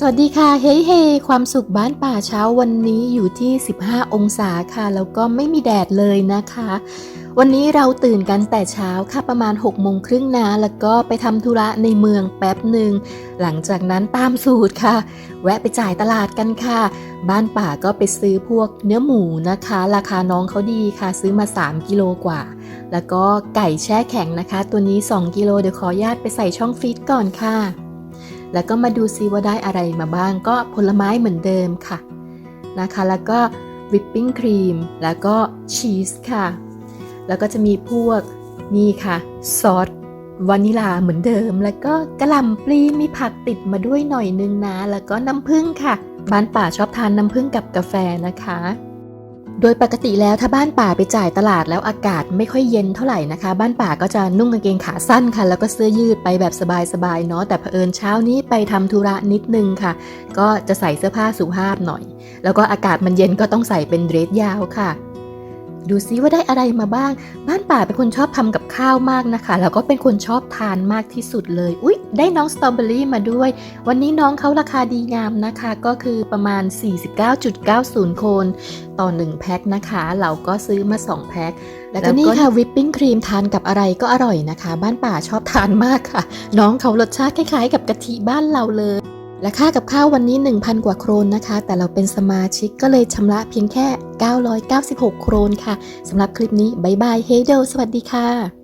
สวัสดีค่ะเฮ้เฮความสุขบ้านป่าเช้าวันนี้อยู่ที่ 15 องศาค่ะ แล้วก็ไม่มีแดดเลยนะคะ วันนี้เราตื่นกันแต่เช้าค่ะประมาณ6โมงครึ่งนะแล้วก็ไปทำธุระในเมืองแป๊บหนึ่ง หลังจากนั้นตามสูตรค่ะ แวะไปจ่ายตลาดกันค่ะ บ้านป่าก็ไปซื้อพวกเนื้อหมูนะคะ ราคาน้องเขาดีค่ะ ซื้อมา 3 กิโลกว่า แล้วก็ไก่แช่แข็งนะคะ ตัวนี้ 2 กิโลเดี๋ยวขอญาตไปใส่ช่องฟรีซก่อนค่ะ แล้วก็มาดูซิว่าได้อะไรมาบ้าง ก็ผลไม้เหมือนเดิมค่ะนะคะ แล้วก็วิปปิ้งครีมแล้วก็ชีสค่ะ แล้วก็จะมีพวกนี่ค่ะซอสวานิลาเหมือนเดิม แล้วก็กระหล่ำปลีมีผักติดมาด้วยหน่อยนึงนะ แล้วก็น้ำผึ้งค่ะ บ้านป่าชอบทานน้ำผึ้งกับกาแฟนะคะ โดยปกติแล้วถ้าบ้านป่าไปจ่ายตลาดแล้วอากาศไม่ค่อยเย็นเท่าไหร่นะคะ บ้านป่าก็จะนุ่งกางเกงขาสั้นค่ะ แล้วก็เสื้อยืดไปแบบสบายๆเนาะแต่เผอิญเช้านี้ไปทำธุระนิดนึงค่ะ ก็จะใส่เสื้อผ้าสุภาพหน่อย แล้วก็อากาศมันเย็นก็ต้องใส่เป็นเดรสยาวค่ะ ดูซิว่าได้อะไรมาบ้าง บ้านป่าเป็นคนชอบทำกับข้าวมากนะคะ แล้วก็เป็นคนชอบทานมากที่สุดเลย อุ๊ย ได้น้องสตรอเบอรี่มาด้วย วันนี้น้องเขาราคาดีงามนะคะ ก็คือประมาณ 49.90 โคน ต่อ 1 แพ็คนะคะ เราก็ซื้อมา 2 แพ็ค แล้วก็นี่ค่ะวิปปิ้งครีมทานกับอะไรก็อร่อยนะคะ บ้านป่าชอบทานมากค่ะ น้องเขารสชาติคล้ายๆ กับกะทิบ้านเราเลย และค่ากับข้าววันนี้ 1,000 กว่าโครนนะคะ แต่เราเป็นสมาชิกก็เลยชำระเพียงแค่ 996 โครนค่ะสำหรับคลิปนี้บายบายเฮเดลสวัสดีค่ะ